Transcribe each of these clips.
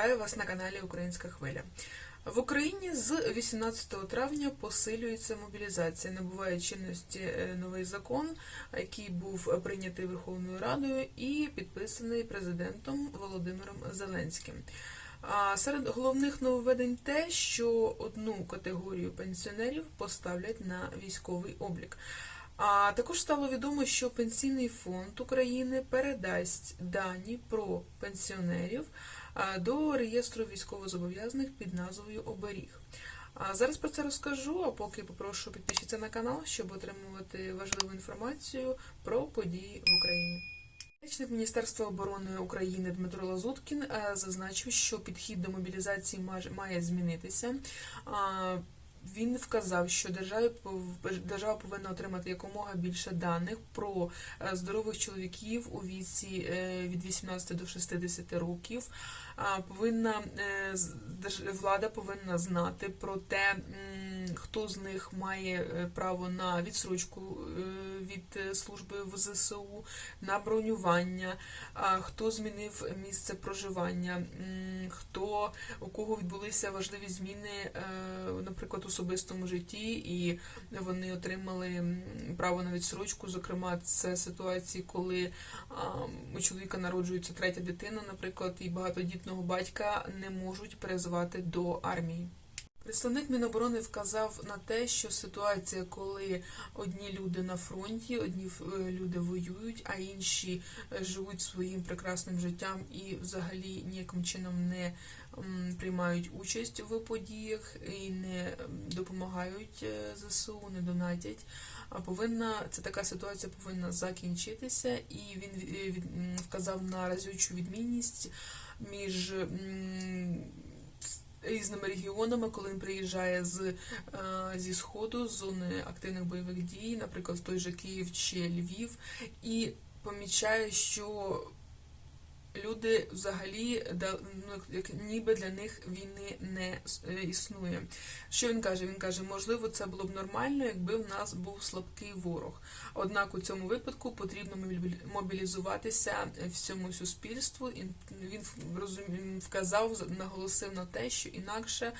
Вітаю вас на каналі Українська Хвиля. В Україні з 18 травня посилюється мобілізація. Набуває чинності е, новий закон, який був прийнятий Верховною Радою і підписаний президентом Володимиром Зеленським. Серед головних нововведень те, що одну категорію пенсіонерів поставлять на військовий облік. А також стало відомо, що Пенсійний фонд України передасть дані про пенсіонерів до реєстру військовозобов'язаних під назвою Оберіг. Зараз про це розкажу, а поки попрошу підпишіться на канал, щоб отримувати важливу інформацію про події в Україні. Речник Міністерства оборони України Дмитро Лазуткін е, зазначив, що підхід до мобілізації має змінитися. Він вказав, що держава пов- держава повинна отримати якомога більше даних про е, здорових чоловіків у віці е, від 18 до 60 років. Повинна е, влада повинна знати про те, хто з них має е, право на відсрочку е, від е, служби в ЗСУ, на бронювання, хто змінив місце проживання, хто у кого відбулися важливі зміни, наприклад, у особистому житті, і вони отримали право на відсрочку. Зокрема, це ситуації, коли у чоловіка народжується третя дитина, наприклад, і багатодітного батька не можуть перезвати до армії. Представник Міноборони вказав на те, що ситуація, коли одні люди на фронті, одні е, люди воюють, а інші е, живуть своїм прекрасним життям і взагалі ніяким чином не приймають участь в подіях і не допомагають е, ЗСУ, не донатять. А повинна це така ситуація повинна закінчитися, і він вказав на разючу відмінність між. Різними регіонами, коли він приїжджає з, е, зі сходу, з зони активних бойових дій, наприклад, в той же Київ чи Львів, і помічає, що люди взагалі ну, ніби для них війни не е, існує. Що він каже? Він каже, можливо, це було б нормально, якби в нас був слабкий ворог. Однак у цьому випадку потрібно мобілі- мобілізуватися всьому суспільству. Він в- розум- вказав, наголосив на те, що інакше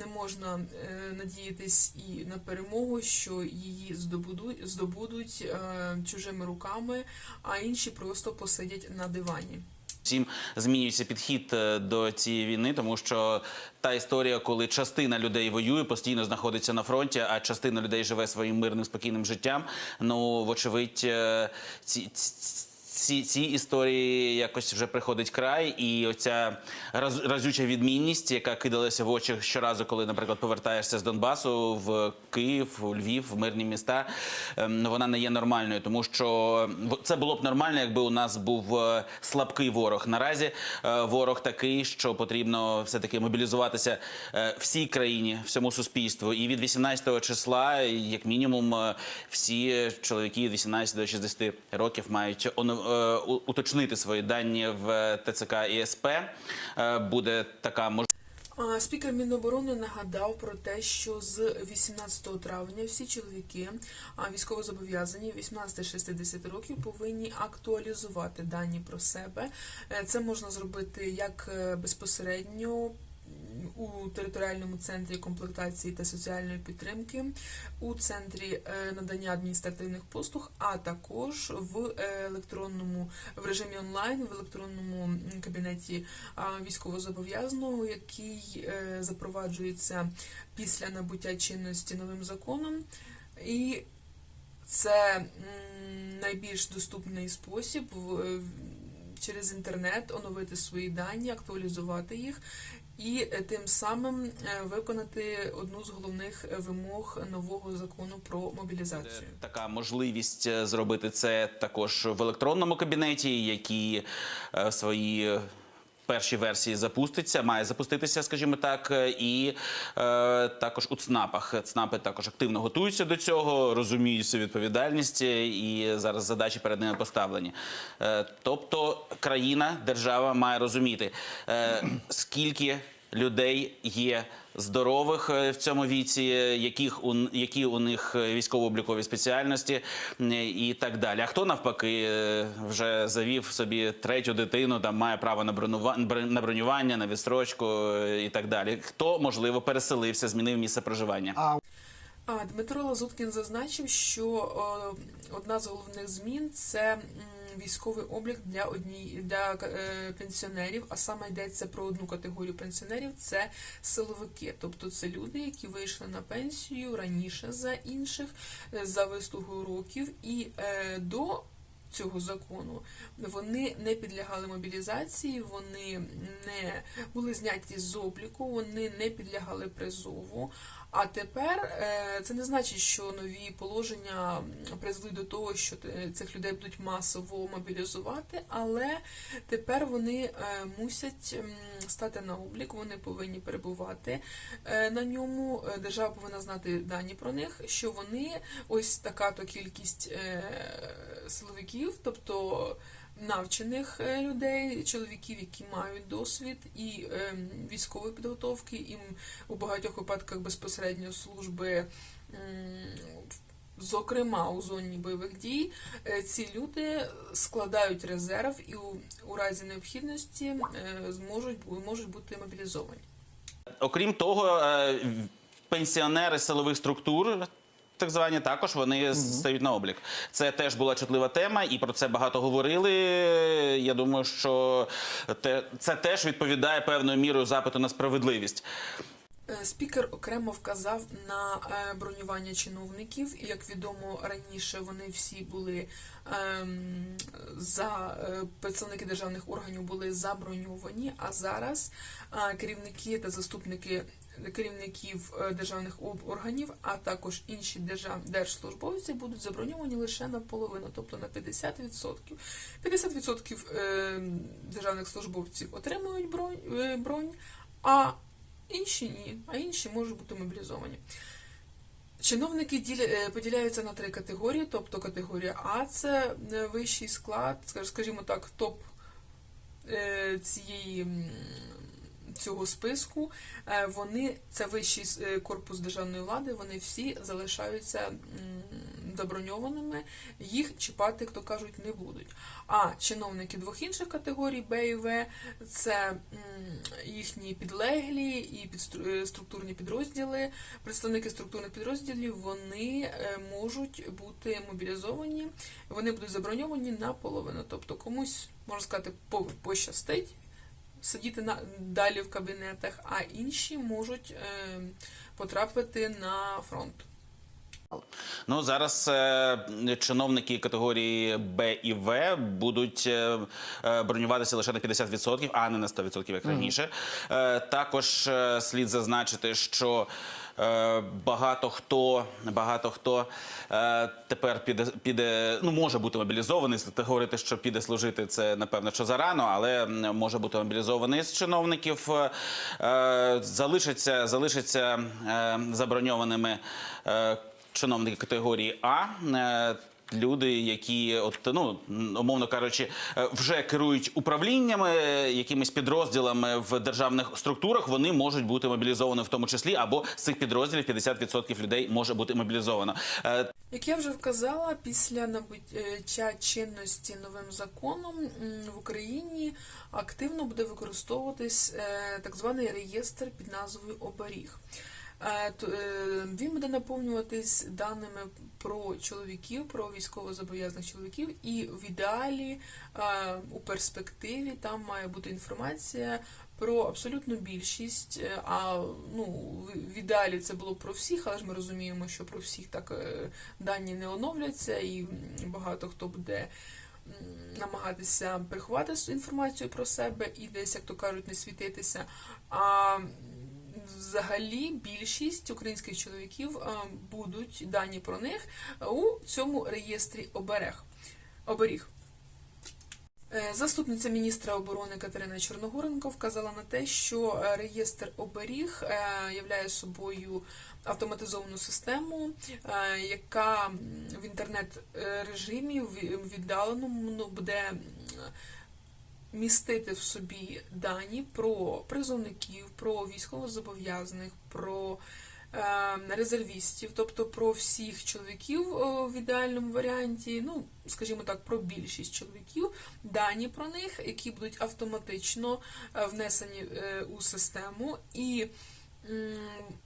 не можна е, надіятись і на перемогу, що її здобудуть, здобудуть е, чужими руками, а інші просто посидять на дивані. Всім змінюється підхід е, до цієї війни, тому що та історія, коли частина людей воює, постійно знаходиться на фронті, а частина людей живе своїм мирним спокійним життям. Ну, вочевидь, ці. ці- Ці, ці історії якось вже приходить край, і оця раз, разюча відмінність, яка кидалася в очі щоразу, коли, наприклад, повертаєшся з Донбасу в Київ, у Львів, в мирні міста, ем, вона не є нормальною, тому що це було б нормально, якби у нас був е, слабкий ворог. Наразі е, ворог такий, що потрібно все таки мобілізуватися е, всій країні, всьому суспільству. І від 18 числа, як мінімум, всі чоловіки від 18 до 60 років мають оно- у- уточнити свої дані в ТЦК і СП. Е, Буде така можливість. Спікер Міноборони нагадав про те, що з 18 травня всі чоловіки військовозобов'язані 18-60 років повинні актуалізувати дані про себе. Е, Це можна зробити як е, безпосередньо. У територіальному центрі комплектації та соціальної підтримки, у центрі е, надання адміністративних послуг, а також в е, електронному в режимі онлайн, в електронному кабінеті військовозобов'язаного, який е, запроваджується після набуття чинності новим законом. І це найбільш доступний спосіб через інтернет оновити свої дані, актуалізувати їх. І е, тим самим е, виконати одну з головних е, вимог нового закону про мобілізацію. Така можливість зробити це також в електронному кабінеті, які свої перші версії запуститься, має запуститися, скажімо так, і е, також у ЦНАПах. ЦНАПи також активно готуються до цього, розуміють всю відповідальність, е, і зараз задачі перед ними поставлені. Е, тобто країна, держава має розуміти, е, скільки людей є здорових е, в цьому віці, е, яких у, які у них е, військово-облікові спеціальності і так далі. А хто навпаки вже завів собі третю дитину, там має право на на бронювання, на відстрочку і так далі. Хто можливо переселився, змінив місце проживання? А Дмитро Лазуткін зазначив, що одна з головних змін це військовий облік для одній для е, пенсіонерів, а саме йдеться про одну категорію пенсіонерів це силовики, тобто це люди, які вийшли на пенсію раніше за інших е, за вислугою років, і е, до цього закону вони не підлягали мобілізації, вони не були зняті з обліку, вони не підлягали призову. А тепер е, це не значить, що нові положення призвели до того, що е, цих людей будуть масово мобілізувати, але тепер вони е, мусять стати на облік, вони повинні перебувати на ньому. Держава повинна знати дані про них, що вони ось така то кількість силовиків, тобто навчених е, людей, чоловіків, які мають досвід і е, військової підготовки, і у багатьох випадках безпосередньо служби. Зокрема, у зоні бойових дій е, ці люди складають резерв і у, у разі необхідності е, зможуть можуть бути мобілізовані. Окрім того, пенсіонери силових структур. Так звані також вони стають на облік. Це теж була чутлива тема, і про це багато говорили. Я думаю, що те- це теж відповідає певною мірою запиту на справедливість. Е, Спікер окремо вказав на е, бронювання чиновників. Як відомо раніше, вони всі були ем, за е, представники державних органів були заброньовані. А зараз е, керівники та заступники керівників е, державних органів, а також інші держав держслужбовці будуть заброньовані лише наполовину, тобто на 50%. 50% е, державних службовців отримують бронь, е, бронь а інші ні, а інші можуть бути мобілізовані. Чиновники поділяються на три категорії, тобто категорія А це вищий склад, скажімо так, топ цієї цього списку. Е, Вони це вищий е, корпус державної влади, вони всі залишаються заброньованими, їх чіпати, як то кажуть, не будуть. А чиновники двох інших категорій Б і В це їхні підлеглі і е, структурні підрозділи. Представники структурних підрозділів вони можуть бути мобілізовані, вони будуть заброньовані наполовину. Тобто комусь можна сказати пощастить. Сидіти на далі в кабінетах, а інші можуть е, потрапити на фронт. Ну зараз е, чиновники категорії Б і В будуть е, е, бронюватися лише на 50%, а не на 100%, як раніше. Е, також е, слід зазначити, що багато хто багато хто е, тепер піде піде, ну може бути мобілізований. Говорити, що піде служити, це напевно, що зарано, але може бути мобілізований з чиновників. Е, залишиться е, заброньованими. Е, чиновники категорії А. е, Люди, які от ну умовно кажучи, е, вже керують управліннями, е, якимись підрозділами в державних структурах, вони можуть бути мобілізовані в тому числі, або з цих підрозділів 50% людей може бути мобілізовано. Е, Як я вже вказала, після набуття чинності новим законом в Україні активно буде використовуватись е, так званий реєстр під назвою Оберіг. Е, Він буде наповнюватись даними про чоловіків, про військовозобов'язаних чоловіків, і в ідеалі у перспективі там має бути інформація про абсолютну більшість. е, А ну в- ідеалі це було про всіх, але ж ми розуміємо, що про всіх так е, дані не оновляться, і багато хто буде намагатися приховати інформацію про себе і десь, як то кажуть, не світитися. А взагалі більшість українських чоловіків е, будуть дані про них у цьому реєстрі оберег. оберіг. Е, Заступниця міністра оборони Катерина Чорногоренко вказала на те, що е, реєстр оберіг являє собою автоматизовану систему, яка в інтернет-режимі в віддаленому ну, буде містити в собі дані про призовників, про військовозобов'язаних, про е, резервістів, тобто про всіх чоловіків в ідеальному варіанті, ну, скажімо так, про більшість чоловіків, дані про них, які будуть автоматично е, внесені е, у систему, і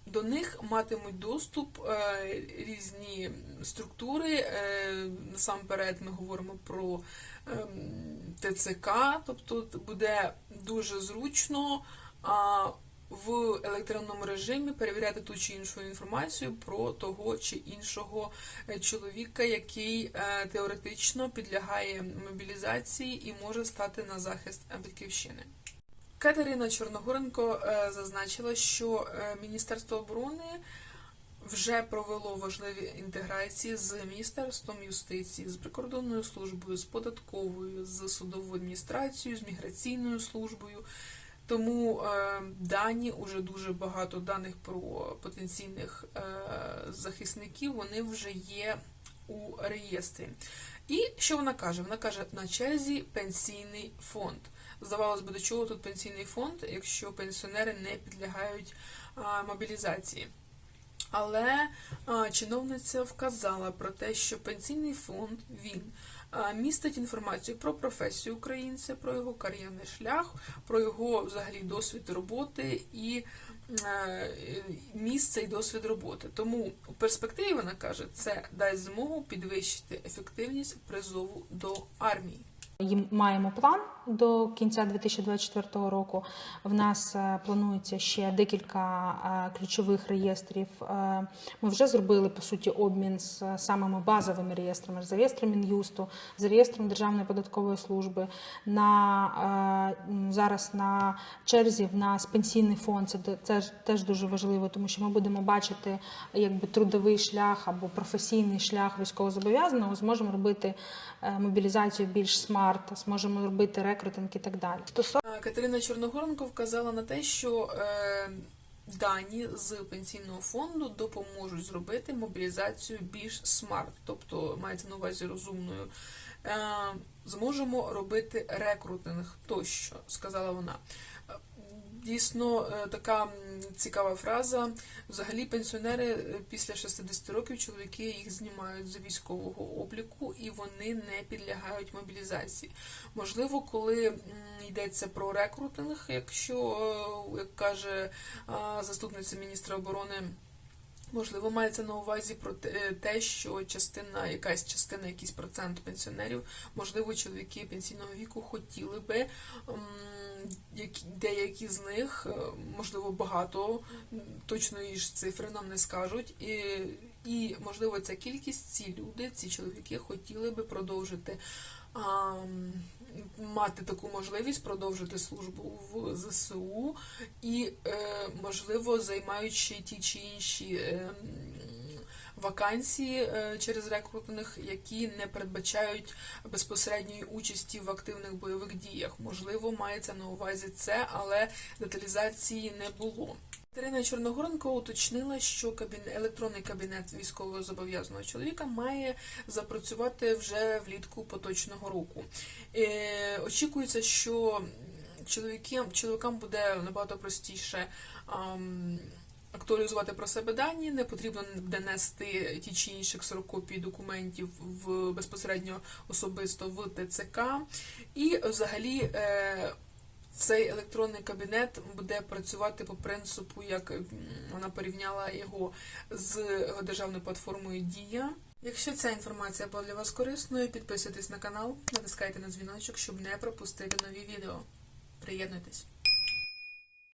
до них матимуть доступ е, різні структури. Е, Насамперед ми говоримо про ем, ТЦК, тобто буде дуже зручно в електронному режимі перевіряти ту чи іншу інформацію про того чи іншого е, чоловіка, який теоретично підлягає мобілізації і може стати на захист батьківщини. Катерина Чорногоренко е, зазначила, що е, Міністерство оборони вже провело важливі інтеграції з Міністерством юстиції, з прикордонною службою, з податковою, з судовою адміністрацією, з міграційною службою. Тому е, дані, уже дуже багато даних про потенційних захисників, вони вже є у реєстрі. І що вона каже? Вона каже, на черзі пенсійний фонд. Здавалось би, до чого тут пенсійний фонд, якщо пенсіонери не підлягають а, мобілізації. Але а, чиновниця вказала про те, що пенсійний фонд він а, містить інформацію про професію українця, про його кар'єрний шлях, про його взагалі досвід роботи і місце і досвід роботи. Тому у перспективі вона каже, це дасть змогу підвищити ефективність призову до армії. Їм маємо план до кінця 2024 року. В нас е, планується ще декілька е, ключових реєстрів. Е, Ми вже зробили по суті обмін з самими базовими реєстрами з реєстром Мін'юсту, з реєстром Державної податкової служби. На зараз на черзі в нас пенсійний фонд. Це де- ж теж дуже важливо, тому що ми будемо бачити якби трудовий шлях або професійний шлях військовозобов'язаного. Зможемо робити мобілізацію більш смарт, зможемо робити рекрутинг і так далі. Стосовно А, Катерина Чорногоренко вказала на те, що е, дані з пенсійного фонду допоможуть зробити мобілізацію більш смарт, тобто мається на увазі розумною. Е, зможемо робити рекрутинг тощо, сказала вона. Дійсно, е, така цікава фраза. Взагалі, пенсіонери е, після 60 років чоловіки їх знімають з військового обліку і вони не підлягають мобілізації. Можливо, коли йдеться про рекрутинг, якщо, е, як каже заступниця міністра оборони. Можливо, мається на увазі про те- те, що частина, якась частина, якийсь процент пенсіонерів, можливо, чоловіки пенсійного віку хотіли би, які, деякі з них, е, можливо, багато, точної ж цифри нам не скажуть. І, і можливо, ця кількість, ці люди, ці чоловіки хотіли би продовжити. Мати таку можливість продовжити службу в ЗСУ і, е, можливо, займаючи ті чи інші е, вакансії е, через рекрутинг, які не передбачають безпосередньої участі в активних бойових діях. Можливо, мається на увазі це, але деталізації не було. Катерина Чорногоренко уточнила, що кабін... електронний кабінет військовозобов'язаного чоловіка має запрацювати вже влітку поточного року. Е, очікується, що чоловікам, чоловікам буде набагато простіше ам, актуалізувати про себе дані, не потрібно буде нести ті чи інші ксерокопії документів в безпосередньо особисто в ТЦК. І взагалі. Е, цей електронний кабінет буде працювати по принципу, як вона порівняла його з державною платформою Дія. Якщо ця інформація була для вас корисною, підписуйтесь на канал, натискайте на дзвіночок, щоб не пропустити нові відео. Приєднуйтесь.